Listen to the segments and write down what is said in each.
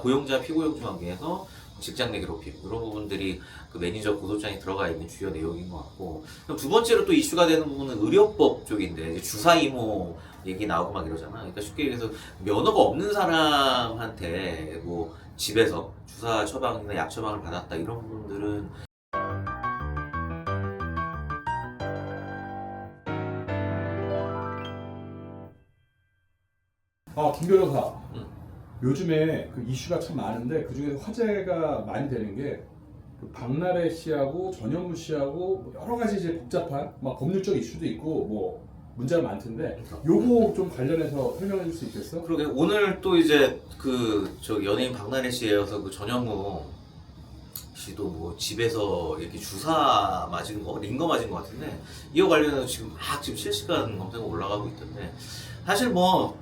고용자 피고용 관계에서 직장 내 괴롭힘 이런 부분들이 그 매니저 고소장에 들어가 있는 주요 내용인 것 같고 두 번째로 또 이슈가 되는 부분은 의료법 쪽인데 주사 이모 얘기 나오고 막 이러잖아. 그러니까 쉽게 얘기해서 면허가 없는 사람한테 뭐 집에서 주사 처방이나 약 처방을 받았다 이런 부분들은 아, 김 변호사. 응. 요즘에 그 이슈가 참 많은데 그 중에서 화제가 많이 되는 게 그 박나래 씨하고 전현무 씨하고 뭐 여러 가지 이제 복잡한 막 법률적 이슈도 있고 뭐 문제가 많던데 요거 좀 관련해서 설명해 줄 수 있겠어? 그러게 오늘 또 이제 그 저 연예인 박나래 씨에 이어서 그 전현무 씨도 뭐 집에서 이렇게 주사 맞은 거, 링거 맞은 거 같은데 이거 관련해서 지금 막 지금 실시간 검색어 올라가고 있던데 사실 뭐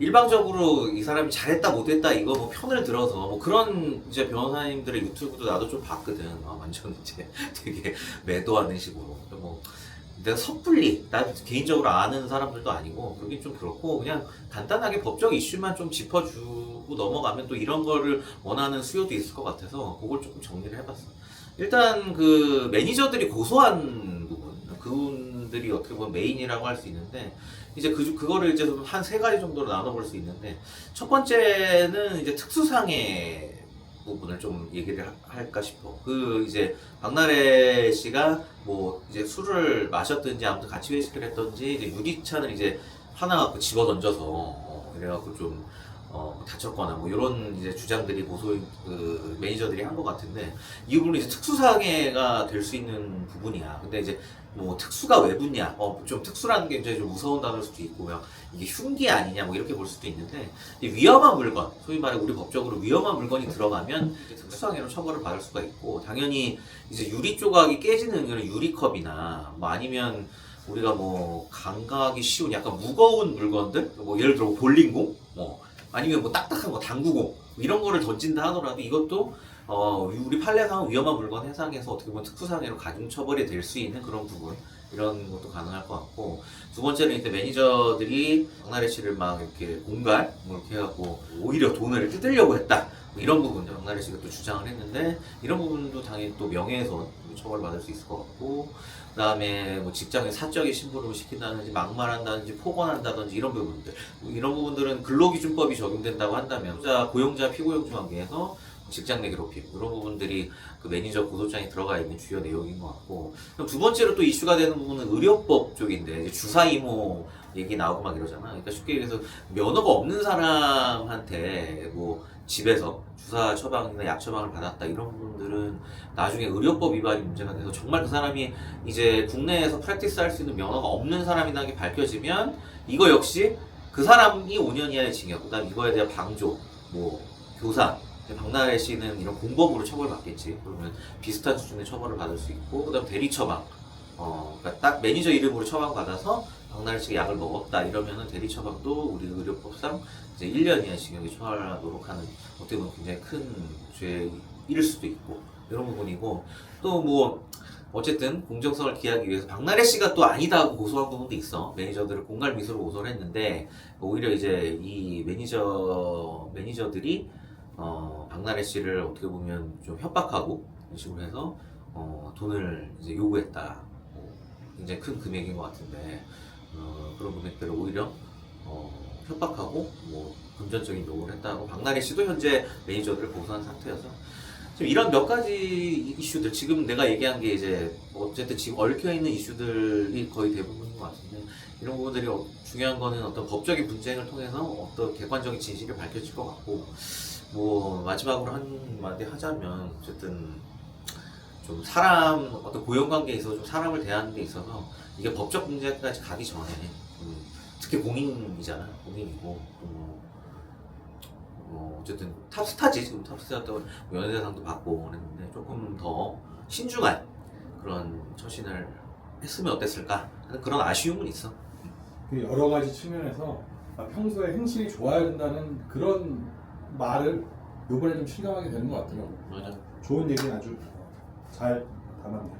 일방적으로 이 사람이 잘했다 못했다 이거 뭐 편을 들어서 뭐 그런 이제 변호사님들의 유튜브도 나도 좀 봤거든. 아, 완전 이제 되게 매도하는 식으로 뭐 내가 섣불리 나 개인적으로 아는 사람들도 아니고 그러긴 좀 그렇고 그냥 간단하게 법적 이슈만 좀 짚어주고 넘어가면 또 이런 거를 원하는 수요도 있을 것 같아서 그걸 조금 정리를 해봤어. 일단 그 매니저들이 고소한 부분 그 분들이 어떻게 보면 메인이라고 할 수 있는데 이제 그 그거를 이제 한 세 가지 정도로 나눠볼 수 있는데 첫 번째는 이제 특수상해 부분을 좀 얘기를 하- 할까 싶어. 그 이제 박나래 씨가 뭐 이제 술을 마셨든지 아무튼 같이 회식을 했던지 이제 유리찬을 이제 하나 갖고 집어 던져서 어, 그래갖고 좀 어, 다쳤거나 뭐 이런 이제 주장들이 고소 그 매니저들이 한 것 같은데 이 부분이 이제 특수상해가 될 수 있는 부분이야. 근데 이제 뭐 특수가 왜 붙냐? 어, 좀 특수라는 게 이제 좀 무서운 단어일 수도 있고 그냥 이게 흉기 아니냐 뭐 이렇게 볼 수도 있는데 이 위험한 물건, 소위 말해 우리 법적으로 위험한 물건이 들어가면 특수상해로 처벌을 받을 수가 있고 당연히 이제 유리 조각이 깨지는 그런 유리컵이나 뭐 아니면 우리가 뭐 강하기 쉬운 약간 무거운 물건들? 뭐 예를 들어 볼링공? 뭐 아니면 뭐 딱딱한 거 당구공? 뭐 이런 거를 던진다 하더라도 이것도 어 우리 판례상 위험한 물건 해상에서 어떻게 보면 특수상해로 가중 처벌이 될 수 있는 그런 부분. 이런 것도 가능할 것 같고. 두 번째는 이제 매니저들이 박나래 씨를 막 이렇게 공갈? 뭐 이렇게 해갖고 오히려 돈을 뜯으려고 했다. 뭐 이런 부분들 박나래 씨가 또 주장을 했는데 이런 부분도 당연히 또 명예훼손 처벌받을 수 있을 것 같고 그다음에 뭐 직장에 사적인 심부름을 시킨다든지 막말한다든지 폭언한다든지 이런 부분들. 뭐 이런 부분들은 근로기준법이 적용된다고 한다면 고용자 피고용 관계에서 직장 내 괴롭힘 이런 부분들이 그 매니저 고소장에 들어가 있는 주요 내용인 것 같고 두 번째로 또 이슈가 되는 부분은 의료법 쪽인데 주사 이모 얘기 나오고 막 이러잖아. 그러니까 쉽게 얘기해서 면허가 없는 사람한테 뭐 집에서 주사 처방이나 약 처방을 받았다 이런 부분들은 나중에 의료법 위반이 문제가 돼서 정말 그 사람이 이제 국내에서 프랙티스 할 수 있는 면허가 없는 사람이라는 게 밝혀지면 이거 역시 그 사람이 5년 이하의 징역, 그다음 이거에 대한 방조, 뭐 교사, 박나래 씨는 이런 공범으로 처벌받겠지. 그러면 비슷한 수준의 처벌을 받을 수 있고, 그 다음 대리 처방, 어, 그러니까 딱 매니저 이름으로 처방 받아서 박나래 씨가 약을 먹었다 이러면은 대리 처방도 우리 의료법상 이제 1년 이하 징역에 처하도록 하는 어떻게 보면 굉장히 큰 죄일 수도 있고 이런 부분이고 또 뭐 어쨌든 공정성을 기하기 위해서 박나래 씨가 또 아니다 하고 고소한 부분도 있어 매니저들을 공갈 미수로 고소를 했는데 오히려 이제 이 매니저 매니저들이 어 박나래 씨를 어떻게 보면 좀 협박하고 이런 식으로 해서 어 돈을 이제 요구했다. 뭐 굉장히 큰 금액인 것 같은데 어 그런 금액들을 오히려 어 협박하고 뭐 금전적인 요구를 했다고 박나래 씨도 현재 매니저들을 고소한 상태여서 지금 이런 몇 가지 이슈들 지금 내가 얘기한 게 이제 뭐 어쨌든 지금 얽혀 있는 이슈들이 거의 대부분인 것 같은데 이런 부분들이 어- 중요한 거는 어떤 법적인 분쟁을 통해서 어떤 객관적인 진실이 밝혀질 것 같고 뭐 마지막으로 한마디 하자면 어쨌든 좀 사람 어떤 고용 관계에 있어서 좀 사람을 대하는 데 있어서 이게 법적 문제까지 가기 전에 음, 특히 공인이잖아 공인이고 음, 뭐 어쨌든 탑스타지 지금 탑스타였다고 뭐 연예대상도 받고 그랬는데 조금 더 신중한 그런 처신을 했으면 어땠을까 하는 그런 아쉬움은 있어. 그 여러 가지 측면에서 아, 평소에 행실이 좋아야 된다는 그런 말을 요번에 좀 실감하게 되는 것 같더라고. 맞아. 좋은 얘기는 아주 잘 담았네.